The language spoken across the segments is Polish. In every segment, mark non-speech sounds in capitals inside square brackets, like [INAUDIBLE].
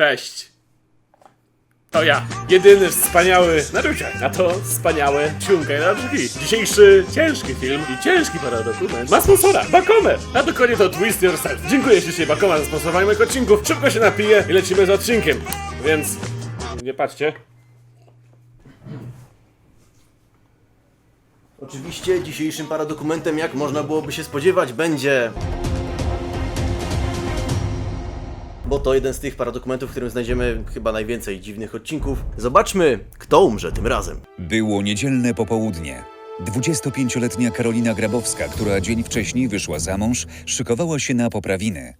Cześć. To ja, jedyny wspaniały naruciak, a to wspaniałe ciunkaj na drzwi. Dzisiejszy ciężki film i ciężki paradokument ma sponsora, Bakomer. A dokładnie to Twist Yourself. Dziękuję ślicznie Bakomer za sponsorowanie moich odcinków. Szybko się napiję i lecimy z odcinkiem. Więc nie patrzcie. Oczywiście dzisiejszym paradokumentem, jak można byłoby się spodziewać, będzie... Bo to jeden z tych paradokumentów, w którym znajdziemy chyba najwięcej dziwnych odcinków. Zobaczmy, kto umrze tym razem. Było niedzielne popołudnie. 25-letnia Karolina Grabowska, która dzień wcześniej wyszła za mąż, szykowała się na poprawiny.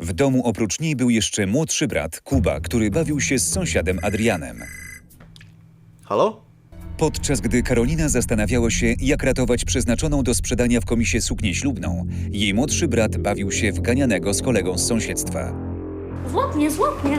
W domu oprócz niej był jeszcze młodszy brat, Kuba, który bawił się z sąsiadem Adrianem. Halo? Podczas gdy Karolina zastanawiała się, jak ratować przeznaczoną do sprzedania w komisie suknię ślubną, jej młodszy brat bawił się w ganianego z kolegą z sąsiedztwa. Złap mnie, złap mnie.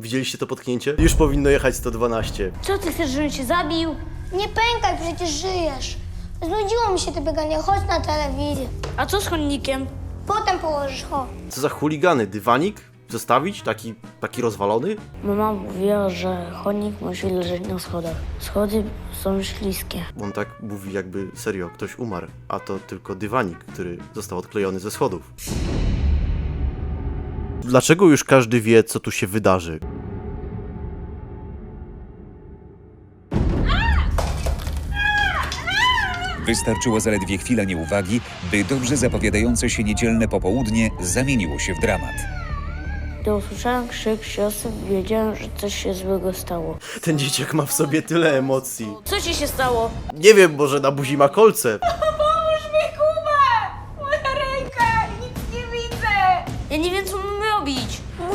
Widzieliście to potknięcie? Już powinno jechać 112. Co ty chcesz, żebym się zabił? Nie pękaj, przecież żyjesz. Znudziło mi się te bieganie, chodź na telewizję. A co z chodnikiem? Potem położysz, ho. Co za chuligany? Dywanik? Zostawić? Taki, taki rozwalony? Mama mówiła, że chodnik musi leżeć na schodach. Schody są śliskie. On tak mówi jakby serio, ktoś umarł, a to tylko dywanik, który został odklejony ze schodów. Dlaczego już każdy wie, co tu się wydarzy? Wystarczyła zaledwie chwila nieuwagi, by dobrze zapowiadające się niedzielne popołudnie zamieniło się w dramat. Gdy usłyszałem krzyk siostry, wiedziałem, że coś się złego stało. Ten dzieciak ma w sobie tyle emocji. Co ci się stało? Nie wiem, może na buzi ma kolce. Pomóż mi, Kuba! Moja ręka! Nic nie widzę! Ja nie wiem, co.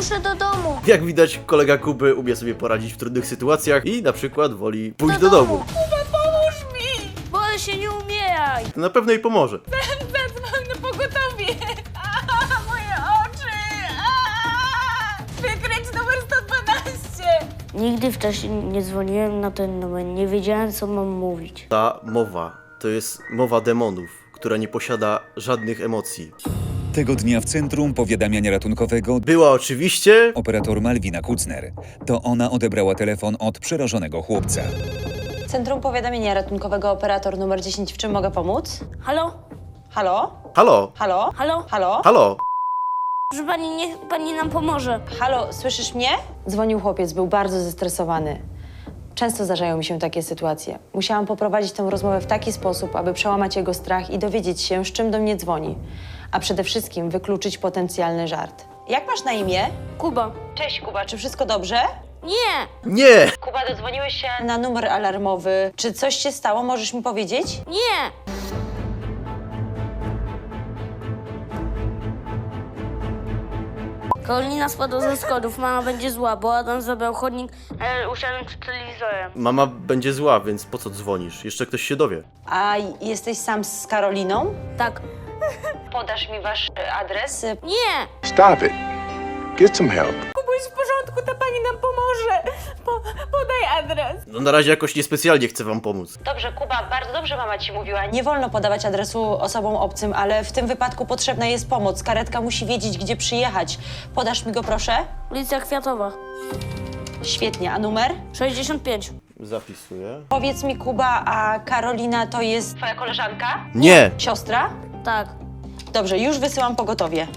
Muszę do domu. Jak widać, kolega Kuby umie sobie poradzić w trudnych sytuacjach i na przykład woli pójść do domu. Kuba, pomóż mi! Boję się, nie umieraj. To na pewno jej pomoże. Zadzwoń na pogotowie! [LAUGHS] A, moje oczy! A! Wykręć numer 112! Nigdy wcześniej nie dzwoniłem na ten numer. Nie wiedziałem, co mam mówić. Ta mowa to jest mowa demonów, która nie posiada żadnych emocji. Tego dnia w centrum powiadamiania ratunkowego Była oczywiście operator Malwina Kucner. To ona odebrała telefon od przerażonego chłopca. Centrum Powiadamiania Ratunkowego, operator numer 10. W czym mogę pomóc? Halo? Halo? Halo, Halo? Halo? Halo? halo. Proszę pani, niech pani nam pomoże. Halo, słyszysz mnie? Dzwonił chłopiec, był bardzo zestresowany. Często zdarzają mi się takie sytuacje. Musiałam poprowadzić tę rozmowę w taki sposób, aby przełamać jego strach i dowiedzieć się, z czym do mnie dzwoni. A przede wszystkim wykluczyć potencjalny żart. Jak masz na imię? Kuba. Cześć Kuba, czy wszystko dobrze? Nie, Nie! Kuba, dodzwoniłeś się na numer alarmowy. Czy coś się stało? Możesz mi powiedzieć? nie. Karolina spadła ze schodów, mama będzie zła, bo Adam zabrał chodnik, ale usiadłem przed telewizorem. Mama będzie zła, więc po co dzwonisz? Jeszcze ktoś się dowie. A jesteś sam z Karoliną? Tak. Podasz mi wasz e, adres? Nie, Stop it. Get some help. Kubuś, w porządku, ta pani nam pomoże! Po, podaj adres! No na razie jakoś niespecjalnie chcę wam pomóc. Dobrze, Kuba, bardzo dobrze mama ci mówiła. Nie wolno podawać adresu osobom obcym, ale w tym wypadku potrzebna jest pomoc. Karetka musi wiedzieć, gdzie przyjechać. Podasz mi go, proszę? ulica Kwiatowa, Świetnie, a numer? 65. Zapisuję. Powiedz mi, Kuba, a Karolina to jest twoja koleżanka? Nie! Siostra? Tak. Dobrze, już wysyłam pogotowie.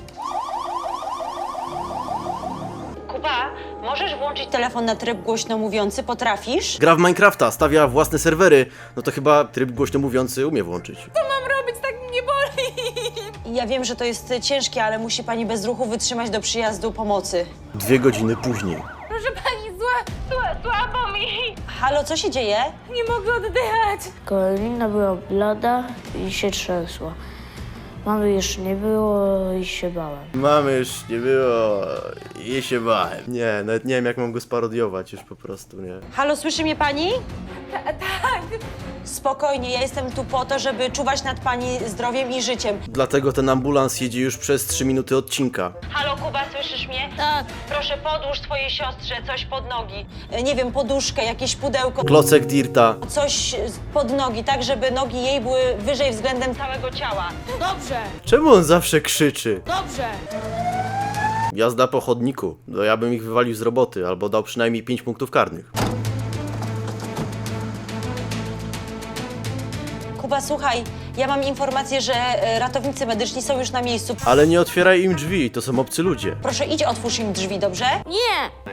Kuba, możesz włączyć telefon na tryb głośno mówiący? Potrafisz? Gra w Minecrafta, stawia własne serwery. No to chyba tryb głośno mówiący umie włączyć. Co mam robić? Tak mnie boli! Ja wiem, że to jest ciężkie, ale musi pani bez ruchu wytrzymać do przyjazdu pomocy. Dwie godziny później. Proszę pani, zła, zła, słabo mi! Halo, co się dzieje? Nie mogę oddychać! Karolina była blada i się trzęsła. Mamy jeszcze nie było i się bałem. Mamy już nie było i się bałem. Nie, nawet nie wiem jak mam go sparodiować już po prostu, nie. Halo, słyszy mnie pani? Tak! Spokojnie, ja jestem tu po to, żeby czuwać nad pani zdrowiem i życiem. Dlatego ten ambulans jedzie już przez 3 minuty odcinka. Halo, Kuba, słyszysz mnie? Tak. Proszę podłóż swojej siostrze coś pod nogi. E, Nie wiem, poduszkę, jakieś pudełko, Klocek Dirta. coś e, pod nogi, tak żeby nogi jej były wyżej względem całego ciała. Dobrze, Czemu on zawsze krzyczy? dobrze. Jazda po chodniku. No ja bym ich wywalił z roboty, albo dał przynajmniej 5 punktów karnych. Kuba, słuchaj, ja mam informację, że e, ratownicy medyczni są już na miejscu. Ale nie otwieraj im drzwi, to są obcy ludzie. Proszę, idź otwórz im drzwi, dobrze? Nie!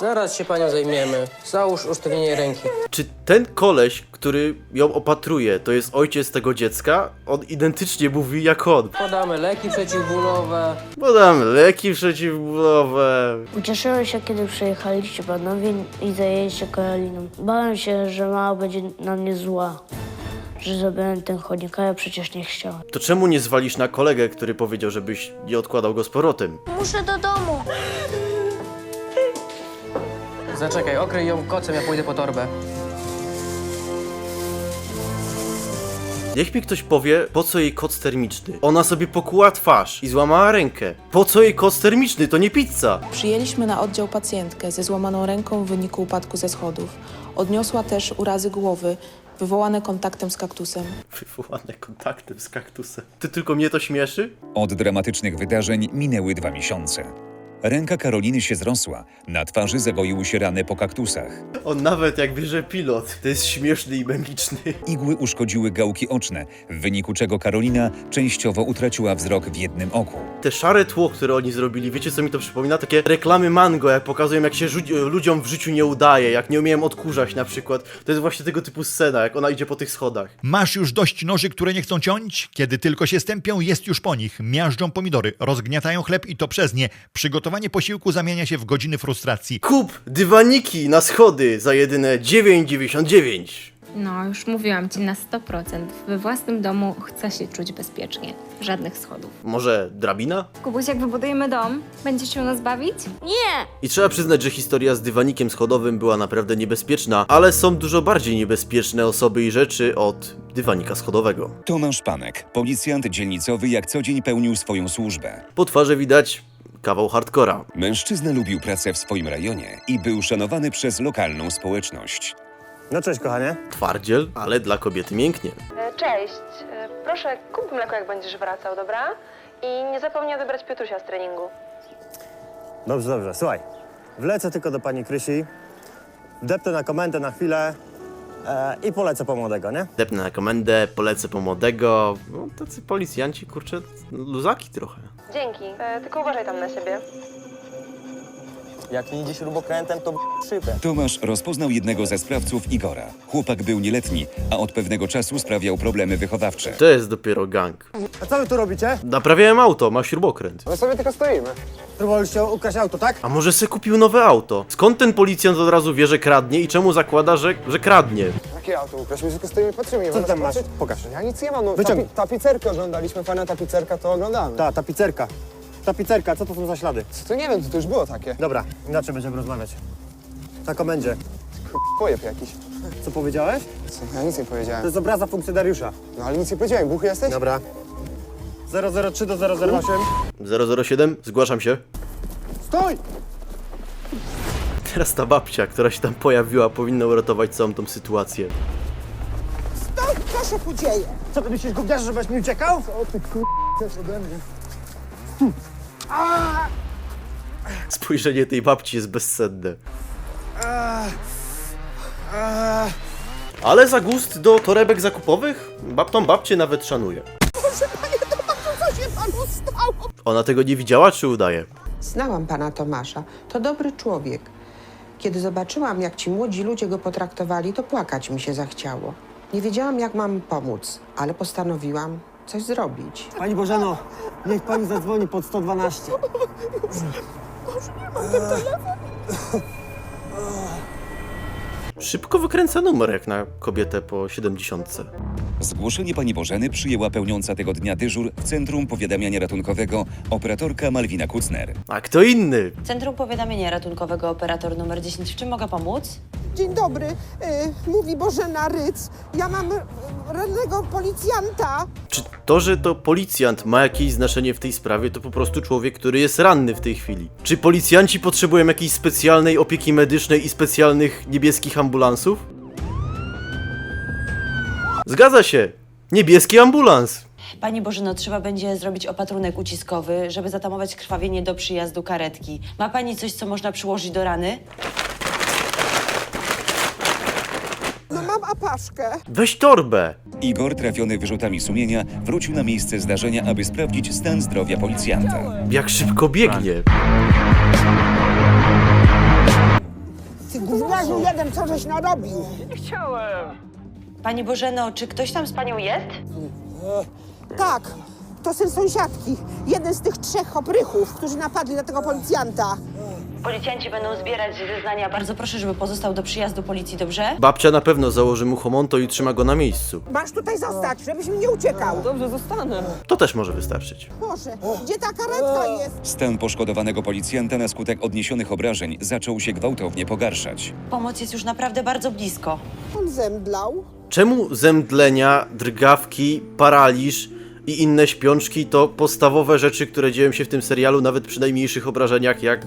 Zaraz się panią zajmiemy. Załóż usztywnienie ręki. Czy ten koleś, który ją opatruje, to jest ojciec tego dziecka? On identycznie mówi jak on. Podamy leki przeciwbólowe. Podam leki przeciwbólowe. Ucieszyłem się, kiedy przyjechaliście panowie i zajęliście Karoliną. Bałem się, że mama będzie na mnie zła, że zabrałem ten chodnik, a ja przecież nie chciałem. To czemu nie zwalisz na kolegę, który powiedział, żebyś nie odkładał go z powrotem? Muszę do domu. Zaczekaj, okryj ją kocem, ja pójdę po torbę. Niech mi ktoś powie, po co jej koc termiczny? Ona sobie pokuła twarz i złamała rękę. Po co jej koc termiczny? To nie pizza. Przyjęliśmy na oddział pacjentkę ze złamaną ręką w wyniku upadku ze schodów. Odniosła też urazy głowy, wywołane kontaktem z kaktusem. Wywołane kontaktem z kaktusem. Ty tylko mnie to śmieszy? Od dramatycznych wydarzeń minęły dwa miesiące. Ręka Karoliny się zrosła, na twarzy zagoiły się rany po kaktusach. On nawet jak bierze pilot, to jest śmieszny i memiczny. Igły uszkodziły gałki oczne, w wyniku czego Karolina częściowo utraciła wzrok w jednym oku. Te szare tło, które oni zrobili, wiecie co mi to przypomina? Takie reklamy mango, jak pokazują jak się żu- ludziom w życiu nie udaje, jak nie umieją odkurzać na przykład. To jest właśnie tego typu scena, jak ona idzie po tych schodach. Masz już dość noży, które nie chcą ciąć? Kiedy tylko się stępią, jest już po nich. Miażdżą pomidory, rozgniatają chleb i to przez nie. Przygotowanie posiłku zamienia się w godziny frustracji. Kup dywaniki na schody za jedyne 9,99. No, już mówiłam ci na 100%. We własnym domu chcę się czuć bezpiecznie. Żadnych schodów. Może drabina? Kubuś, jak wybudujemy dom, będziesz się u nas bawić? Nie! I trzeba przyznać, że historia z dywanikiem schodowym była naprawdę niebezpieczna, ale są dużo bardziej niebezpieczne osoby i rzeczy od dywanika schodowego. Tomasz Panek, policjant dzielnicowy, jak co dzień pełnił swoją służbę. Po twarzy widać kawał hardcora. Mężczyzna lubił pracę w swoim rejonie i był szanowany przez lokalną społeczność. No cześć, kochanie. Twardziel, ale dla kobiety mięknie. Cześć. Proszę, kup mleko, jak będziesz wracał, dobra? I nie zapomnij odebrać Piotrusia z treningu. Dobrze, dobrze. Słuchaj, wlecę tylko do pani Krysi, depnę na komendę na chwilę e, i polecę po młodego, nie? Depnę na komendę, polecę po młodego. No, tacy policjanci, kurczę, luzaki trochę. Dzięki. tylko uważaj tam na siebie. Jak nie idzie śrubokrętem, to szybę. Tomasz rozpoznał jednego ze sprawców Igora. Chłopak był nieletni, a od pewnego czasu sprawiał problemy wychowawcze. To jest dopiero gang. A co wy tu robicie? Naprawiałem auto, ma śrubokręt. My sobie tylko stoimy. Próbowaliście ukraść auto, tak? A może se kupił nowe auto? Skąd ten policjant od razu wie, że kradnie i czemu zakłada, że, że kradnie? Jakie auto ukraść? My tylko stoimy i patrzymy. Co tam masz? Pokaż. Ja nic nie mam, no Wyciągnij. tapi, tapicerkę oglądaliśmy, fajna tapicerka, to oglądamy. Ta, tapicerka. Tapicerka, co to są za ślady? Co to nie wiem, to, to już było takie. Dobra, inaczej będziemy rozmawiać. Na komendzie. Pojeb jakiś. Co powiedziałeś? Co? Ja nic nie To powiedziałem. jest obraza funkcjonariusza. No ale nic nie powiedziałem, buchy jesteś? Dobra. 003 do 008. 007, zgłaszam się. Stój! Teraz ta babcia, która się tam pojawiła, powinna uratować całą tą sytuację. Co się tu dzieje? Co ty myślisz, gówniarze, żebyś mi uciekał? O ty kur... ode mnie. Spojrzenie tej babci jest bezcenne. Ale za gust do torebek zakupowych? Bab tą babcię nawet szanuje. Ona tego nie widziała, czy udaje? Znałam pana Tomasza. To dobry człowiek. Kiedy zobaczyłam, jak ci młodzi ludzie go potraktowali, to płakać mi się zachciało. Nie wiedziałam, jak mam pomóc, ale postanowiłam coś zrobić. Pani Bożeno, niech pani zadzwoni pod 112. Szybko wykręca numer jak na kobietę po 70. Zgłoszenie pani Bożeny przyjęła pełniąca tego dnia dyżur w Centrum Powiadamiania Ratunkowego operatorka Malwina Kucner. A kto inny? Centrum Powiadamiania Ratunkowego, operator numer 10. W czym mogę pomóc? Dzień dobry, mówi Bożena Ryc. Ja mam rannego policjanta. Czy to, że to policjant ma jakieś znaczenie w tej sprawie, to po prostu człowiek, który jest ranny w tej chwili? Czy policjanci potrzebują jakiejś specjalnej opieki medycznej i specjalnych niebieskich ambulansów? Zgadza się. Niebieski ambulans. Pani Bożyno, trzeba będzie zrobić opatrunek uciskowy, żeby zatamować krwawienie do przyjazdu karetki. Ma pani coś, co można przyłożyć do rany? No mam apaszkę. Weź torbę. Igor, trafiony wyrzutami sumienia, wrócił na miejsce zdarzenia, aby sprawdzić stan zdrowia policjanta. Jak szybko biegnie. Ty gówniarzu jeden, co żeś narobił? Pani Bożeno, czy ktoś tam z panią jest? Tak, to syn sąsiadki. Jeden z tych trzech oprychów, którzy napadli na tego policjanta. Policjanci będą zbierać zeznania. Bardzo proszę, żeby pozostał do przyjazdu policji, dobrze? Babcia na pewno założy mu homonto i trzyma go na miejscu. Masz tutaj zostać, żebyś mi nie uciekał. Dobrze, zostanę. To też może wystarczyć. Boże, gdzie ta karetka jest? Stan poszkodowanego policjanta na skutek odniesionych obrażeń zaczął się gwałtownie pogarszać. Pomoc jest już naprawdę bardzo blisko. On zemdlał. Czemu zemdlenia, drgawki, paraliż i inne śpiączki to podstawowe rzeczy, które dzieją się w tym serialu, nawet przy najmniejszych obrażeniach, jak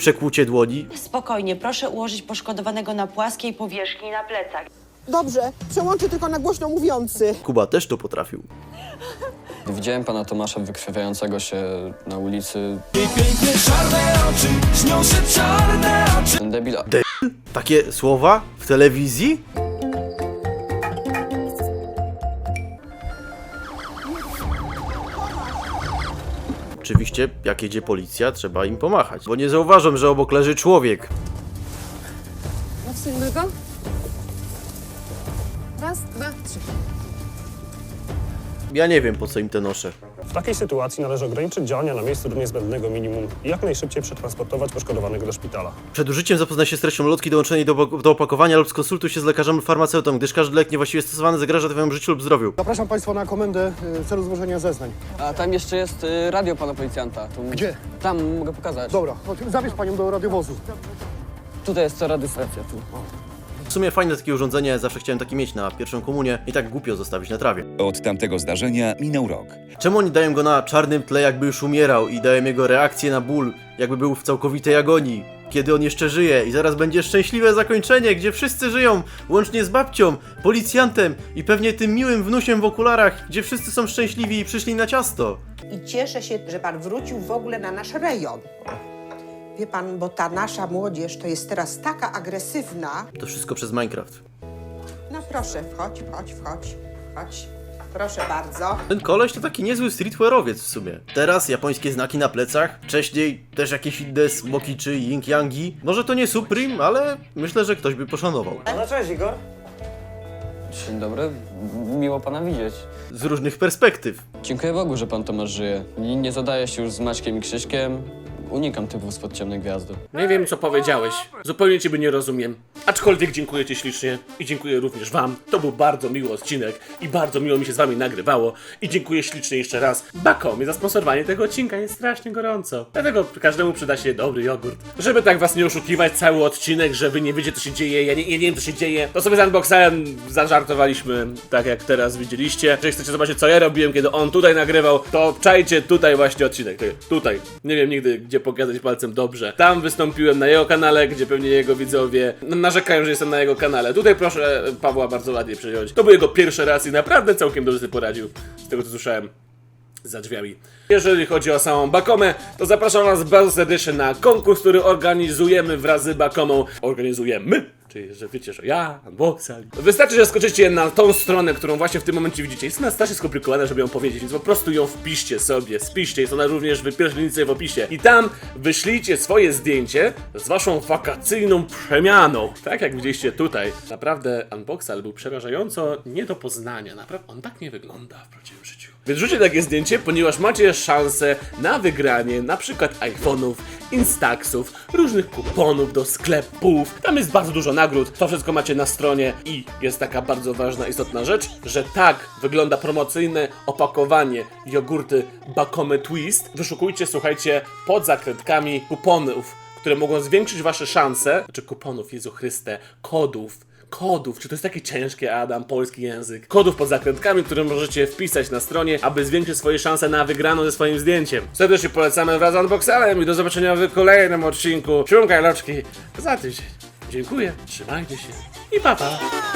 przekłucie dłoni? Spokojnie, proszę ułożyć poszkodowanego na płaskiej powierzchni na plecach. Dobrze, przełączę tylko na głośno mówiący. Kuba też to potrafił. Widziałem pana Tomasza wykrwawiającego się na ulicy. Ten debil... Takie słowa w telewizji? Oczywiście, jak jedzie policja, trzeba im pomachać, bo nie zauważą, że obok leży człowiek. Następnego? Raz, dwa, trzy. Ja nie wiem, po co im te nosze. W takiej sytuacji należy ograniczyć działania na miejscu do niezbędnego minimum i jak najszybciej przetransportować poszkodowanego do szpitala. Przed użyciem zapoznaj się z treścią lotki, dołączenie do, do opakowania lub skonsultuj się z lekarzem lub farmaceutą, gdyż każdy lek niewłaściwie stosowany zagraża Twojemu życiu lub zdrowiu. Zapraszam Państwa na komendę y, w celu złożenia zeznań. A tam jeszcze jest y, radio pana policjanta. Tu... Gdzie? Tam mogę pokazać. Dobra, chodź, zabierz Panią do radiowozu. Tutaj jest ta radiostacja, tu. W sumie fajne takie urządzenie, zawsze chciałem takie mieć na pierwszą komunię i tak głupio zostawić na trawie. Od tamtego zdarzenia minął rok. Czemu oni dają go na czarnym tle, jakby już umierał i dają jego reakcję na ból, jakby był w całkowitej agonii? Kiedy on jeszcze żyje i zaraz będzie szczęśliwe zakończenie, gdzie wszyscy żyją, łącznie z babcią, policjantem i pewnie tym miłym wnusiem w okularach, gdzie wszyscy są szczęśliwi i przyszli na ciasto. I cieszę się, że pan wrócił w ogóle na nasz rejon. Wie pan, bo ta nasza młodzież to jest teraz taka agresywna. To wszystko przez Minecraft. No proszę, wchodź, wchodź, wchodź, wchodź. Proszę bardzo. Ten koleś to taki niezły streetwearowiec w sumie. Teraz japońskie znaki na plecach, wcześniej też jakieś inne smoki czy yin yangi. Może to nie Supreme, ale myślę, że ktoś by poszanował. No cześć, Igor. Dzień dobry, miło pana widzieć. Z różnych perspektyw. Dziękuję Bogu, że pan Tomasz żyje. Nie, nie zadaje się już z Maćkiem i Krzyśkiem. Unikam typów spod ciemnej gwiazdy. Nie wiem, co powiedziałeś. Zupełnie ciebie nie rozumiem. Aczkolwiek dziękuję ci ślicznie i dziękuję również wam. To był bardzo miły odcinek i bardzo miło mi się z wami nagrywało. I dziękuję ślicznie jeszcze raz Bakomie za sponsorowanie tego odcinka. Jest strasznie gorąco. Dlatego każdemu przyda się dobry jogurt. Żeby tak was nie oszukiwać cały odcinek, że wy nie wiecie, co się dzieje, ja nie, nie wiem, co się dzieje, to sobie z Unboxem zażartowaliśmy, tak jak teraz widzieliście. Jeżeli chcecie zobaczyć, co ja robiłem, kiedy on tutaj nagrywał, to czajcie tutaj właśnie odcinek. Tutaj. Nie wiem nigdy, gdzie pokazać palcem dobrze. Tam wystąpiłem na jego kanale, gdzie pewnie jego widzowie narzekają, że jestem na jego kanale. Tutaj proszę Pawła bardzo ładnie przejąć. To był jego pierwszy raz i naprawdę całkiem dobrze sobie poradził. Z tego co słyszałem za drzwiami. Jeżeli chodzi o samą Bakomę, to zapraszam Was bardzo serdecznie na konkurs, który organizujemy wraz z Bakomą. Organizujemy! Czyli, że wiecie, że ja, unboxal. Wystarczy, że skoczycie na tą stronę, którą właśnie w tym momencie widzicie. Jest ona strasznie skomplikowana, żeby ją powiedzieć, więc po prostu ją wpiszcie sobie, spiszcie. Jest ona również w pierwszej linii w opisie. I tam wyślijcie swoje zdjęcie z Waszą wakacyjną przemianą. Tak jak widzieliście tutaj. Naprawdę unboxal był przerażająco nie do poznania. Naprawdę on tak nie wygląda w prawdziwym życiu. Więc rzućcie takie zdjęcie, ponieważ macie szansę na wygranie na przykład iPhone'ów, Instaxów, różnych kuponów do sklepów. Tam jest bardzo dużo nagród. To wszystko macie na stronie i jest taka bardzo ważna, istotna rzecz, że tak wygląda promocyjne opakowanie jogurty Bakome Twist. Wyszukujcie, słuchajcie, pod zakrętkami kuponów, które mogą zwiększyć wasze szanse, czy kuponów, Jezu Chryste, kodów, kodów, czy to jest takie ciężkie, Adam, polski język, kodów pod zakrętkami, które możecie wpisać na stronie, aby zwiększyć swoje szanse na wygraną ze swoim zdjęciem. Serdecznie polecamy wraz z Unboxalem i do zobaczenia w kolejnym odcinku Siunka i Loczki za tydzień. Dziękuję, trzymajcie się i pa pa!